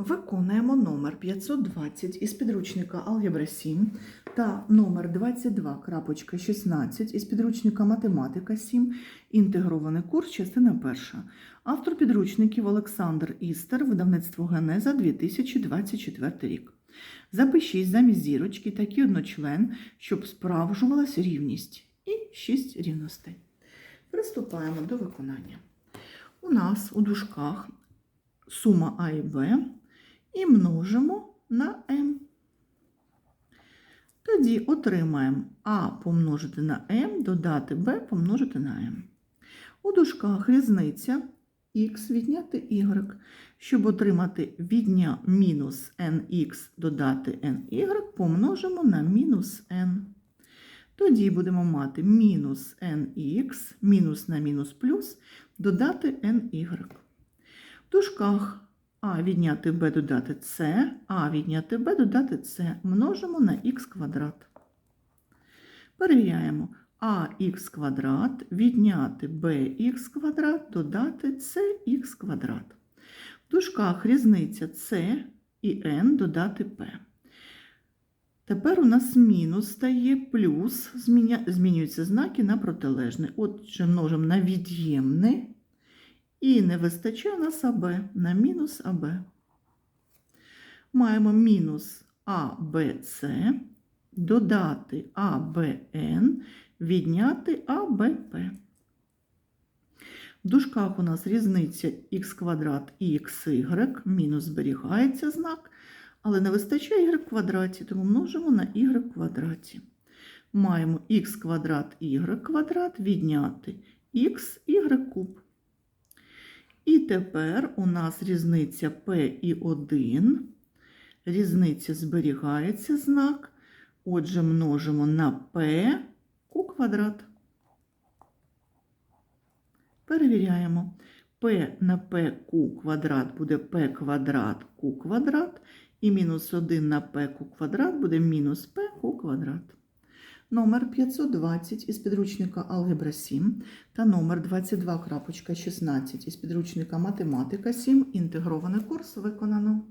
Виконуємо номер 520 із підручника Алгебра 7 та номер 22.16 із підручника Математика 7, інтегрований курс, частина перша. Автор підручників Олександр Істер, видавництво Генеза 2024 рік. Запишіть замість зірочки такий одночлен, щоб справжувалась рівність і 6 рівностей. Приступаємо до виконання. У нас у дужках сума А і Б і множимо на m. Тоді отримаємо А помножити на m, додати b помножити на m. У дужках різниця х відняти y. Щоб отримати відня мінус nx додати ny, помножимо на мінус n. Тоді будемо мати мінус nx, мінус на мінус плюс, додати ny. В дужках а відняти b додати c, а відняти b додати c. Множимо на х квадрат. Перевіряємо. ах квадрат відняти bx квадрат додати cx квадрат. В дужках різниця c і n додати p. Тепер у нас мінус стає плюс, змінюються знаки на протилежне. Отже, множимо на від'ємне. І не вистачає нас АБ на мінус АБ. Маємо мінус АБЦ, додати АБН, відняти АБП. В дужках у нас різниця х квадрат і xy, мінус зберігається знак, але не вистачає y в квадраті, тому множимо на y квадраті. Маємо х квадрат y квадрат відняти х y куб. І тепер у нас різниця P і 1. Різниця зберігається знак. Отже, множимо на P у квадрат. Перевіряємо. P на PQ квадрат буде P квадрат Q квадрат. І мінус 1 на PQ квадрат буде мінус PQ квадрат. Номер 520 із підручника Алгебра 7 та номер 22.16 із підручника Математика 7. Інтегрований курс виконано.